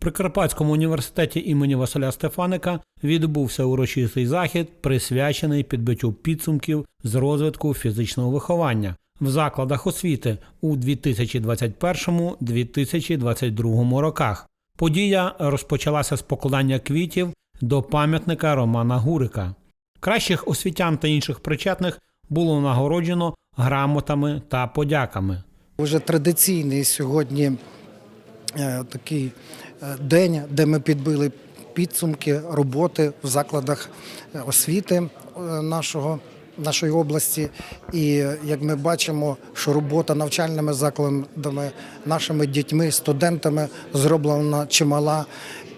При Карпатському університеті імені Василя Стефаника відбувся урочистий захід, присвячений підбиттю підсумків з розвитку фізичного виховання в закладах освіти у 2021-2022 роках. Подія розпочалася з покладання квітів до пам'ятника Романа Гурика. Кращих освітян та інших причетних було нагороджено грамотами та подяками. Вже традиційний сьогодні такий е, день, де ми підбили підсумки роботи в закладах е, освіти е, нашого. Нашої області, і е, як ми бачимо, що робота навчальними закладами, нашими дітьми, студентами зроблена чимала.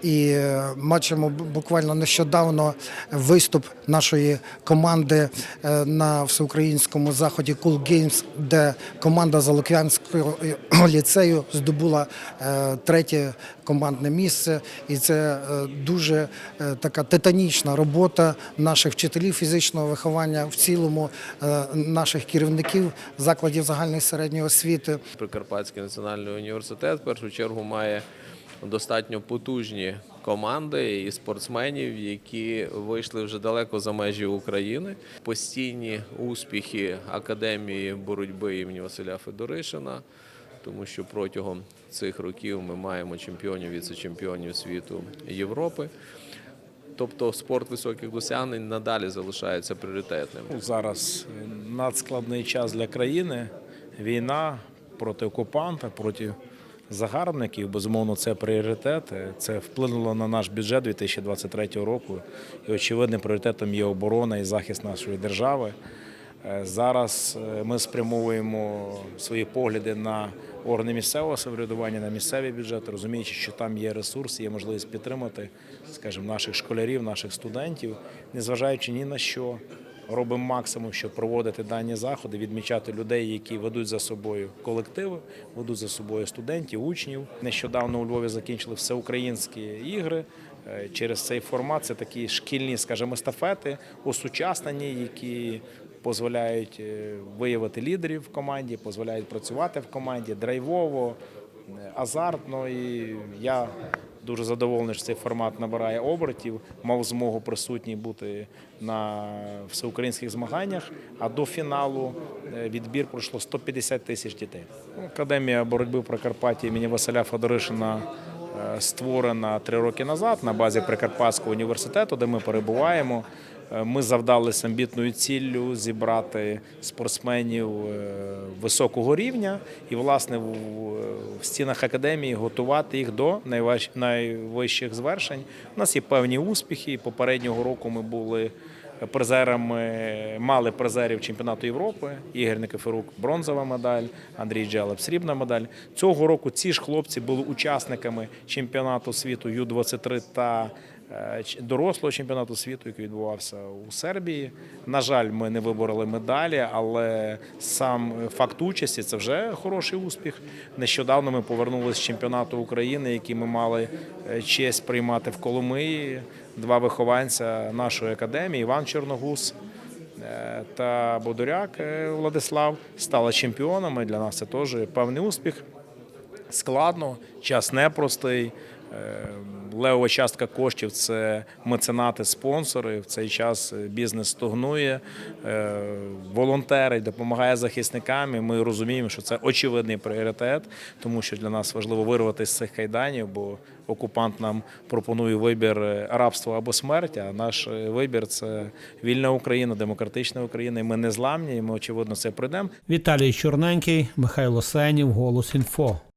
І е, бачимо буквально нещодавно виступ нашої команди е, на всеукраїнському заході Cool Games, де команда Залоквянського ліцею здобула е, третє командне місце. І це е, дуже е, така титанічна робота наших вчителів фізичного виховання, в цілому е, наших керівників закладів загальної середньої освіти. Прикарпатський національний університет в першу чергу має достатньо потужні команди і спортсменів, які вийшли вже далеко за межі України. Постійні успіхи академії боротьби імені Василя Федоришина, тому що протягом цих років ми маємо чемпіонів, віце-чемпіонів світу Європи. Тобто спорт високих досягнень надалі залишається пріоритетним. Ну, Зараз надскладний час для країни. Війна проти окупанта, проти загарбників. Безумовно, це пріоритет. Це вплинуло на наш бюджет 2023 року. І очевидним пріоритетом є оборона і захист нашої держави. Е, Зараз е, ми спрямовуємо свої погляди на органи місцевого самоврядування, на місцеві бюджети, розуміючи, що там є ресурс, є можливість підтримати, скажімо, наших школярів, наших студентів, незважаючи ні на що. Робимо максимум, щоб проводити дані заходи, відмічати людей, які ведуть за собою колективи, ведуть за собою студентів, учнів. Нещодавно у Львові закінчили всеукраїнські ігри. Е, Через цей формат це такі шкільні, скажімо, естафети, осучаснені, які дозволяють е, виявити лідерів в команді, дозволяють працювати в команді драйвово, е, азартно. І я дуже задоволений, що цей формат набирає обертів. Мав змогу присутній бути на всеукраїнських змаганнях. А до фіналу е, відбір пройшло 150 тисяч дітей. Ну, Академія боротьби Прикарпаття імені Василя Федоришина е, створена три роки назад на базі Прикарпатського університету, де ми перебуваємо. Е, Ми завдали амбітною ціллю зібрати спортсменів е, високого рівня і, власне, в, стінах академії готувати їх до найвищих звершень. У нас є певні успіхи. Попереднього року ми були призерами, мали призерів чемпіонату Європи. Ігор Никифорук – бронзова медаль, Андрій Джелеп – срібна медаль. Цього року ці ж хлопці були учасниками чемпіонату світу Ю-23 та дорослого чемпіонату світу, який відбувався у Сербії. На жаль, ми не вибороли медалі, але сам факт участі це вже хороший успіх. Нещодавно ми повернулися з чемпіонату України, який ми мали е, честь приймати в Коломиї. Два вихованця нашої академії Іван Чорногуз е, та Бодоряк е, Владислав стали чемпіонами. Для нас це теж певний успіх складно, час непростий. Е, Левова частка коштів це меценати, спонсори. В цей час бізнес стогнує, е, волонтери допомагає захисникам. і Ми розуміємо, що це очевидний пріоритет, тому що для нас важливо вирватися з цих кайданів, бо окупант нам пропонує вибір е, рабства або смерть. А наш е, вибір це вільна Україна, демократична Україна. І ми не зламні, і ми очевидно це пройдемо. Віталій Чорненький, Михайло Сенів, Голос Інфо.